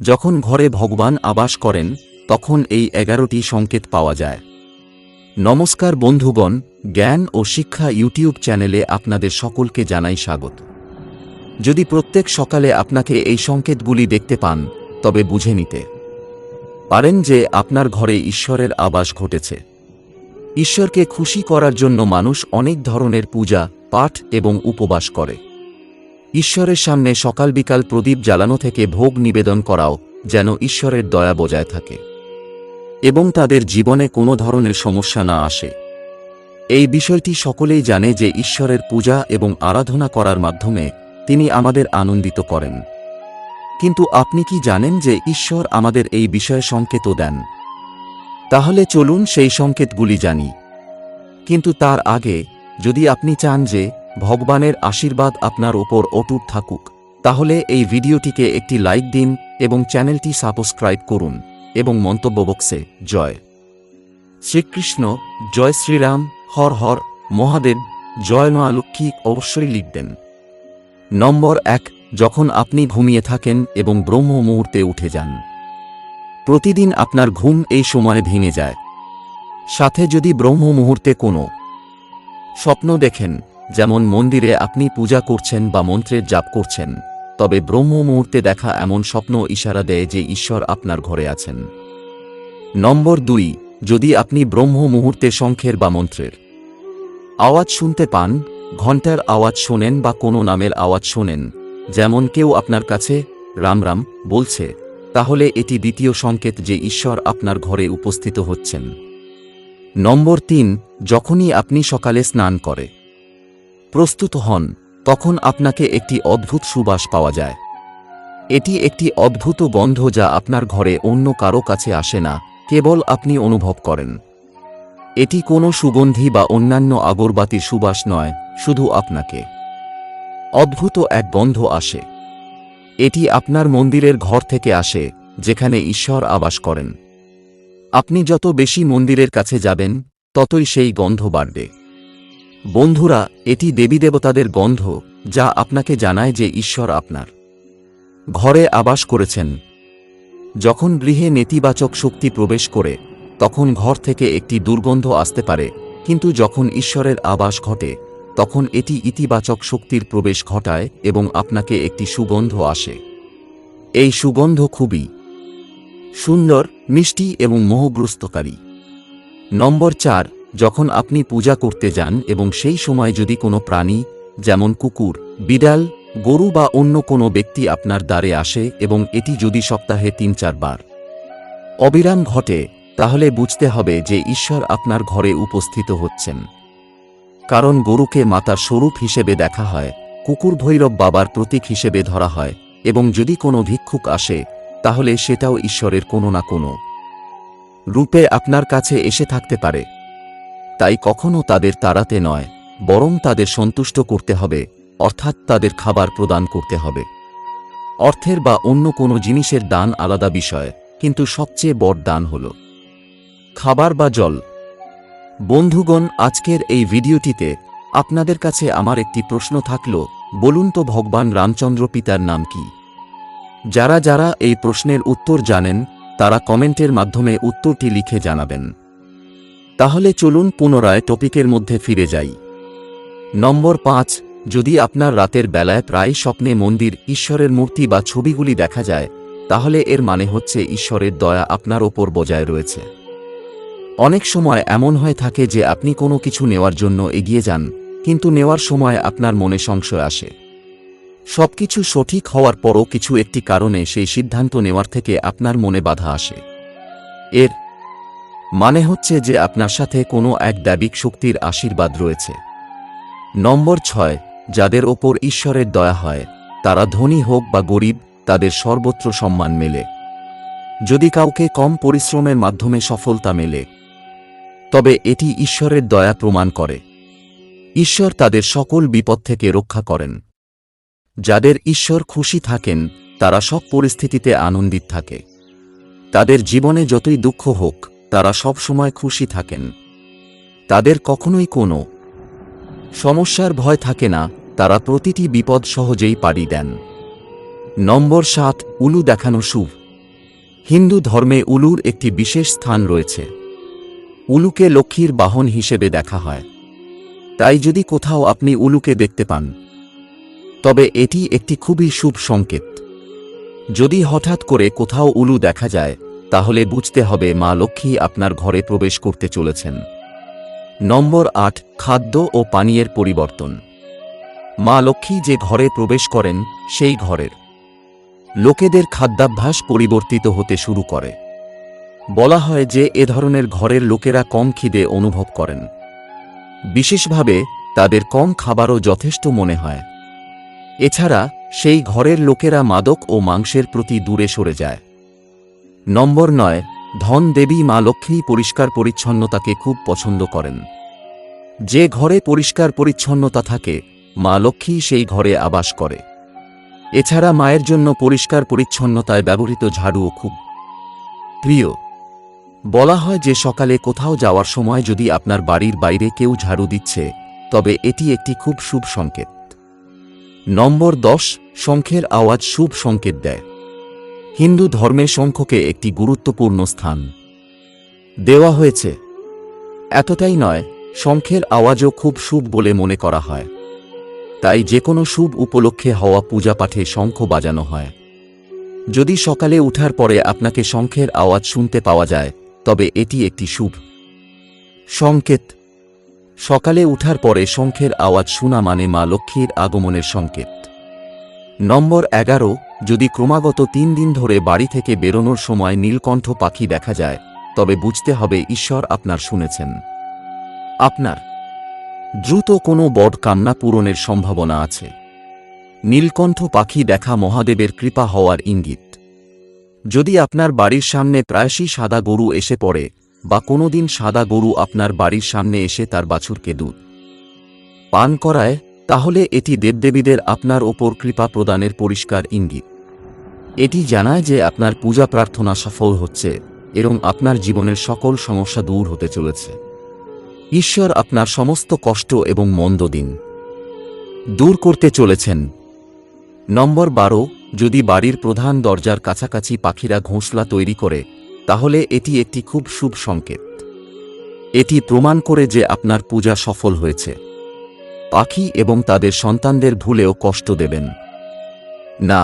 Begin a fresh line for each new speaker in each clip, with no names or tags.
যখন ঘরে ভগবান আবাস করেন, তখন এই এগারোটি সংকেত পাওয়া যায়। নমস্কার বন্ধুগণ, জ্ঞান ও শিক্ষা ইউটিউব চ্যানেলে আপনাদের সকলকে জানাই স্বাগত। যদি প্রত্যেক সকালে আপনাকে এই সংকেতগুলি দেখতে পান, তবে বুঝে নিতে পারেন যে আপনার ঘরে ঈশ্বরের আবাস ঘটেছে। ঈশ্বরকে খুশি করার জন্য মানুষ অনেক ধরনের পূজা, পাঠ এবং উপবাস করে। ঈশ্বরের সামনে সকাল বিকাল প্রদীপ জ্বালানো থেকে ভোগ নিবেদন করাও যেন ঈশ্বরের দয়া বজায় থাকে। এবং তাদের জীবনে কোনো ধরনের সমস্যা না আসে। এই বিষয়টি সকলেই জানে যে ঈশ্বরের পূজা এবং আরাধনা করার মাধ্যমে তিনি আমাদের আনন্দিত করেন। কিন্তু আপনি কি জানেন যে ঈশ্বর আমাদের এই বিষয়ে সংকেতও দেন? তাহলে চলুন সেই সংকেতগুলি জানি। কিন্তু তার আগে যদি আপনি চান যে ভগবানের আশীর্বাদ আপনার ওপর অটুট থাকুক। তাহলে এই ভিডিওটিকে একটি লাইক দিন এবং চ্যানেলটি সাবস্ক্রাইব করুন এবং মন্তব্য বক্সে জয়। শ্রীকৃষ্ণ, জয় শ্রীরাম, হর হর, মহাদেব, জয় মা লক্ষ্মী অবশ্যই লিখবেন। নম্বর এক, যখন আপনি ঘুমিয়ে থাকেন এবং ব্রহ্ম মুহূর্তে উঠে যান। প্রতিদিন আপনার ঘুম এই সময়ে ভেঙে যায়। সাথে যদি ব্রহ্ম মুহূর্তে কোনো স্বপ্ন দেখেন যেমন মন্দিরে আপনি পূজা করছেন বা মন্ত্রের জাপ করছেন, তবে ব্রহ্ম মুহূর্তে দেখা এমন স্বপ্ন ইশারা দেয় যে ঈশ্বর আপনার ঘরে আছেন। নম্বর দুই, যদি আপনি ব্রহ্ম মুহূর্তে শঙ্খের বা মন্ত্রের আওয়াজ শুনতে পান, ঘণ্টার আওয়াজ শোনেন বা কোনো নামের আওয়াজ শোনেন, যেমন কেউ আপনার কাছে রাম রাম বলছে, তাহলে এটি দ্বিতীয় সংকেত যে ঈশ্বর আপনার ঘরে উপস্থিত হচ্ছেন। নম্বর তিন, যখনই আপনি সকালে স্নান করে প্রস্তুত হন, তখন আপনাকে একটি অদ্ভুত সুবাস পাওয়া যায়। এটি একটি অদ্ভুত গন্ধ যা আপনার ঘরে অন্য কারও কাছে আসে না, কেবল আপনি অনুভব করেন। এটি কোনো সুগন্ধি বা অন্যান্য আগরবাতির সুবাস নয়, শুধু আপনাকে। অদ্ভুত এক গন্ধ আসে। এটি আপনার মন্দিরের ঘর থেকে আসে, যেখানে ঈশ্বর আবাস করেন। আপনি যত বেশি মন্দিরের কাছে যাবেন, ততই সেই গন্ধ বাড়বে। বন্ধুরা, এটি দেবীদেবতাদের গন্ধ, যা আপনাকে জানায় যে ঈশ্বর আপনার। ঘরে আবাস করেছেন। যখন গৃহে নেতিবাচক শক্তি প্রবেশ করে, তখন ঘর থেকে একটি দুর্গন্ধ আসতে পারে, কিন্তু যখন ঈশ্বরের আবাস ঘটে, তখন এটি ইতিবাচক শক্তির প্রবেশ ঘটায় এবং আপনাকে একটি সুগন্ধ আসে। এই সুগন্ধ খুবই সুন্দর, মিষ্টি এবং মোহগ্রস্তকারী। নম্বর চার যখন আপনি পূজা করতে যান এবং সেই সময় যদি কোনো প্রাণী, যেমন কুকুর, বিড়াল, গরু বা অন্য কোনো ব্যক্তি আপনার দ্বারে আসে এবং এটি যদি সপ্তাহে তিন চারবার অবিরাম ঘটে, তাহলে বুঝতে হবে যে ঈশ্বর আপনার ঘরে উপস্থিত হচ্ছেন। কারণ গরুকে মাতার স্বরূপ হিসেবে দেখা হয়, কুকুর ভৈরব বাবার প্রতীক হিসেবে ধরা হয়, এবং যদি কোনো ভিক্ষুক আসে, তাহলে সেটাও ঈশ্বরের কোনো না কোনো রূপে আপনার কাছে এসে থাকতে পারে। তাই কখনও তাদের তাড়াতে নয়, বরং তাদের সন্তুষ্ট করতে হবে, অর্থাৎ তাদের খাবার প্রদান করতে হবে। অর্থের বা অন্য কোনো জিনিসের দান আলাদা বিষয়, কিন্তু সবচেয়ে বড় দান হল। খাবার বা জল। বন্ধুগণ, আজকের এই ভিডিওটিতে আপনাদের কাছে আমার একটি প্রশ্ন থাকল, বলুন তো ভগবান রামচন্দ্র পিতার নাম কি? যারা যারা এই প্রশ্নের উত্তর জানেন, তারা কমেন্টের মাধ্যমে উত্তরটি লিখে জানাবেন। তাহলে চলুন পুনরায় টপিকের মধ্যে ফিরে যাই। নম্বর পাঁচ, যদি আপনার রাতের বেলায় প্রায় স্বপ্নে মন্দির, ঈশ্বরের মূর্তি বা ছবিগুলি দেখা যায়, তাহলে এর মানে হচ্ছে ঈশ্বরের দয়া আপনার ওপর বজায় রয়েছে। অনেক সময় এমন হয়ে থাকে যে আপনি কোনো কিছু নেওয়ার জন্য এগিয়ে যান, কিন্তু নেওয়ার সময় আপনার মনে সংশয় আসে। সবকিছু সঠিক হওয়ার পরও কিছু একটি কারণে সেই সিদ্ধান্ত নেওয়ার থেকে আপনার মনে বাধা আসে। এর মানে হচ্ছে যে আপনার সাথে কোনো এক দাবিক শক্তির আশীর্বাদ রয়েছে। নম্বর ছয়, যাদের ওপর ঈশ্বরের দয়া হয়, তারা ধনী হোক বা গরিব, তাদের সর্বত্র সম্মান মেলে। যদি কাউকে কম পরিশ্রমের মাধ্যমে সফলতা মেলে, তবে এটি ঈশ্বরের দয়া প্রমাণ করে। ঈশ্বর তাদের সকল বিপদ থেকে রক্ষা করেন। যাদের ঈশ্বর খুশি থাকেন, তারা সব পরিস্থিতিতে আনন্দিত থাকে। তাদের জীবনে যতই দুঃখ হোক তারা সব সময় খুশি থাকেন। তাদের কখনোই কোনো সমস্যার ভয় থাকে না, তারা প্রতিটি বিপদ সহজেই পাড়ি দেন। নম্বর সাত, উলু দেখানো শুভ। হিন্দু ধর্মে উলুর একটি বিশেষ স্থান রয়েছে। উলুকে লক্ষ্মীর বাহন হিসেবে দেখা হয়। তাই যদি কোথাও আপনি উলুকে দেখতে পান, তবে এটি একটি খুবই শুভ সংকেত। যদি হঠাৎ করে কোথাও উলু দেখা যায় তাহলে বুঝতে হবে মা লক্ষ্মী আপনার ঘরে প্রবেশ করতে চলেছেন। নম্বর আট, খাদ্য ও পানীয়ের পরিবর্তন। মা লক্ষ্মী যে ঘরে প্রবেশ করেন, সেই ঘরের। লোকেদের খাদ্যাভ্যাস পরিবর্তিত হতে শুরু করে। বলা হয় যে এ ধরনের ঘরের লোকেরা কম খিদে অনুভব করেন। বিশেষভাবে তাদের কম খাবারও যথেষ্ট মনে হয়। এছাড়া সেই ঘরের লোকেরা মাদক ও মাংসের প্রতি দূরে সরে যায়। নম্বর নয়, ধন দেবী মা লক্ষ্মী পরিষ্কার পরিচ্ছন্নতাকে খুব পছন্দ করেন। যে ঘরে পরিষ্কার পরিচ্ছন্নতা থাকে, মা লক্ষ্মী সেই ঘরে আবাস করে। এছাড়া মায়ের জন্য পরিষ্কার পরিচ্ছন্নতায় ব্যবহৃত ঝাড়ুও খুব প্রিয়। বলা হয় যে সকালে কোথাও যাওয়ার সময় যদি আপনার বাড়ির বাইরে কেউ ঝাড়ু দিচ্ছে, তবে এটি একটি খুব শুভ সংকেত। নম্বর দশ, শঙ্খের আওয়াজ শুভ সংকেত দেয়। হিন্দু ধর্মে শঙ্খকে একটি গুরুত্বপূর্ণ স্থান। দেওয়া হয়েছে। এতটাই নয়, শঙ্খের আওয়াজও খুব শুভ বলে মনে করা হয়। তাই যে কোনো শুভ উপলক্ষে হওয়া পূজা পাঠে শঙ্খ বাজানো হয়। যদি সকালে উঠার পরে আপনাকে শঙ্খের আওয়াজ শুনতে পাওয়া যায়, তবে এটি একটি শুভ। সংকেত। সকালে উঠার পরে শঙ্খের আওয়াজ শোনা মানে মা লক্ষ্মীর আগমনের সংকেত। নম্বর এগারো, যদি ক্রমাগত তিন দিন ধরে বাড়ি থেকে বেরোনোর সময় নীলকণ্ঠ পাখি দেখা যায়, তবে বুঝতে হবে ঈশ্বর আপনার শুনেছেন। আপনার। দ্রুত কোনো বড় কামনা পূরণের সম্ভাবনা আছে। নীলকণ্ঠ পাখি দেখা মহাদেবের কৃপা হওয়ার ইঙ্গিত। যদি আপনার বাড়ির সামনে প্রায়শই সাদা গরু এসে পড়ে, বা কোনোদিন সাদা গরু আপনার বাড়ির সামনে এসে তার বাছুরকে দুধ, পান করায় তাহলে এটি দেবদেবীদের আপনার ওপর কৃপা প্রদানের পরিষ্কার ইঙ্গিত। এটি জানায় যে আপনার পূজা প্রার্থনা সফল হচ্ছে এবং আপনার জীবনের সকল সমস্যা দূর হতে চলেছে। ঈশ্বর আপনার সমস্ত কষ্ট এবং মন্দ দিন দূর করতে চলেছেন। নম্বর বারো, যদি বাড়ির প্রধান দরজার কাছাকাছি পাখিরা ঘোঁসলা তৈরি করে, তাহলে এটি একটি খুব শুভ সংকেত। এটি প্রমাণ করে যে আপনার পূজা সফল হয়েছে। পাখি এবং তাদের সন্তানদের ভুলেও কষ্ট দেবেন। না,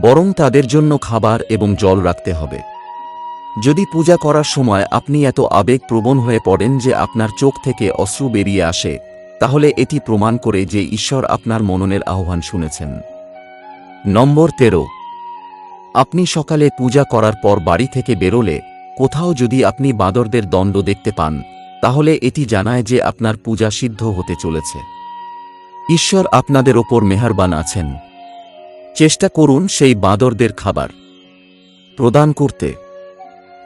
বরং তাদের জন্য খাবার এবং জল রাখতে হবে। যদি পূজা করার সময় আপনি এত আবেগপ্রবণ হয়ে পড়েন যে আপনার চোখ থেকে অশ্রু বেরিয়ে আসে, তাহলে এটি প্রমাণ করে যে ঈশ্বর আপনার মননের আহ্বান শুনেছেন। নম্বর তেরো। আপনি সকালে পূজা করার পর বাড়ি থেকে বেরোলে কোথাও যদি আপনি বাঁদরদের দণ্ড দেখতে পান তাহলে এটি জানায় যে আপনার পূজা সিদ্ধ হতে চলেছে। ঈশ্বর আপনাদের ওপর মেহারবান আছেন। চেষ্টা করুন সেই বাঁদরদের খাবার প্রদান করতে।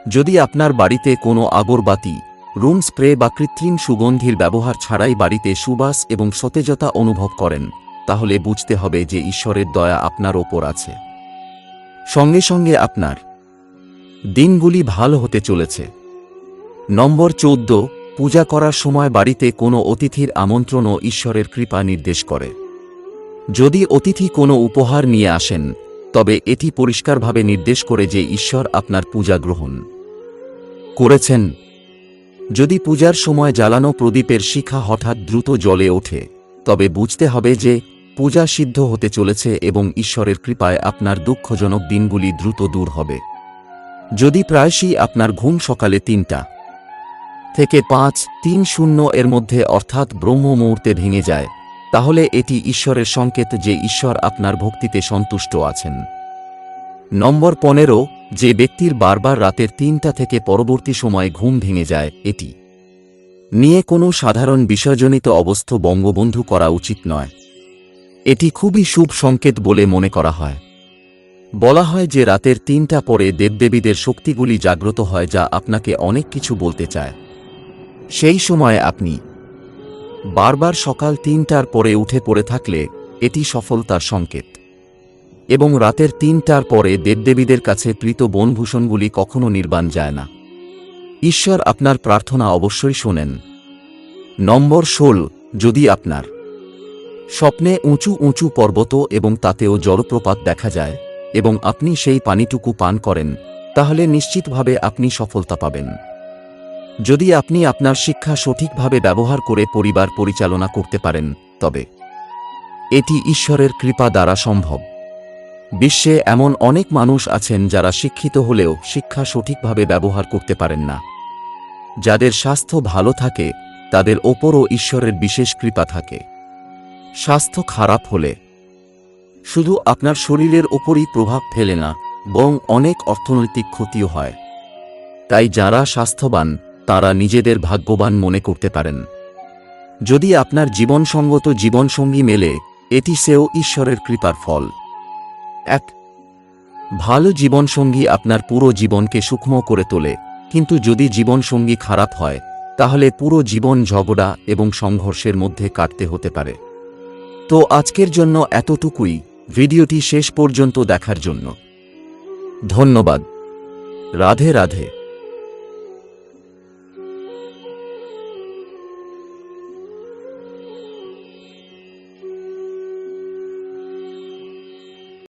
যদি আপনার বাড়িতে কোনো আগরবাতি, রুম স্প্রে বা কৃত্রিম সুগন্ধির ব্যবহার ছাড়াই বাড়িতে সুবাস এবং সতেজতা অনুভব করেন, তাহলে বুঝতে হবে যে ঈশ্বরের দয়া আপনার ওপর আছে। সঙ্গে সঙ্গে আপনার দিনগুলি ভালো হতে চলেছে। নম্বর চৌদ্দ পূজা করার সময় বাড়িতে কোনো অতিথির আমন্ত্রণও ঈশ্বরের কৃপা নির্দেশ করে। যদি অতিথি কোনো উপহার নিয়ে আসেন, তবে এটি পরিষ্কারভাবে নির্দেশ করে যে ঈশ্বর আপনার পূজা গ্রহণ করেছেন। যদি পূজার সময় জ্বালানো প্রদীপের শিখা হঠাৎ দ্রুত জ্বলে ওঠে, তবে বুঝতে হবে যে পূজা সিদ্ধ হতে চলেছে এবং ঈশ্বরের কৃপায় আপনার দুঃখজনক দিনগুলি দ্রুত দূর হবে। যদি প্রায়শই আপনার ঘুম সকালে তিনটা থেকে পাঁচ, তিন শূন্য এর মধ্যে অর্থাৎ ব্রহ্ম মুহূর্তে ভেঙে যায়। তাহলে এটি ঈশ্বরের সংকেত যে ঈশ্বর আপনার ভক্তিতে সন্তুষ্ট আছেন। নম্বর পনেরো, যে ব্যক্তির বারবার রাতের তিনটা থেকে পরবর্তী সময়ে ঘুম ভেঙে যায়, এটি। নিয়ে কোনো সাধারণ বিষয়জনিত অবস্থ বঙ্গবন্ধু করা উচিত নয়। এটি খুবই শুভ সংকেত বলে মনে করা হয়। বলা হয় যে রাতের তিনটা পরে দেবদেবীদের শক্তিগুলি জাগ্রত হয় যা আপনাকে অনেক কিছু বলতে চায়। সেই সময়ে আপনি বারবার সকাল তিনটার পরে উঠে পড়ে থাকলে এটি সফলতার সংকেত। এবং রাতের তিনটার পরে দেবদেবীদের কাছে প্রীত বনভূষণগুলি কখনো নির্বাণ যায় না। ঈশ্বর আপনার প্রার্থনা অবশ্যই শোনেন। নম্বর ষোল, যদি আপনার স্বপ্নে উঁচু উঁচু পর্বত এবং তাতেও জলপ্রপাত দেখা যায় এবং আপনি সেই পানিটুকু পান করেন, তাহলে নিশ্চিতভাবে আপনি সফলতা পাবেন। যদি আপনি আপনার শিক্ষা সঠিকভাবে ব্যবহার করে পরিবার পরিচালনা করতে পারেন, তবে এটি ঈশ্বরের কৃপা দ্বারা সম্ভব। বিশ্বে এমন অনেক মানুষ আছেন যারা শিক্ষিত হলেও শিক্ষা সঠিকভাবে ব্যবহার করতে পারেন না। যাদের স্বাস্থ্য ভালো থাকে, তাদের ওপরও ঈশ্বরের বিশেষ কৃপা থাকে। স্বাস্থ্য খারাপ হলে শুধু আপনার শরীরের ওপরই প্রভাব ফেলে না বং অনেক অর্থনৈতিক ক্ষতিও হয়। তাই যারা স্বাস্থ্যবান তারা নিজেদের ভাগ্যবান মনে করতে পারেন। যদি আপনার জীবনসঙ্গত জীবনসঙ্গী মেলে, এটি সেও ঈশ্বরের কৃপার ফল। এক, ভালো জীবনসঙ্গী আপনার পুরো জীবনকে সূক্ষ্ম করে তোলে, কিন্তু যদি জীবনসঙ্গী খারাপ হয়, তাহলে পুরো জীবন ঝগড়া এবং সংঘর্ষের মধ্যে কাটতে হতে পারে। তো আজকের জন্য এতটুকুই, ভিডিওটি শেষ পর্যন্ত দেখার জন্য। ধন্যবাদ। রাধে রাধে।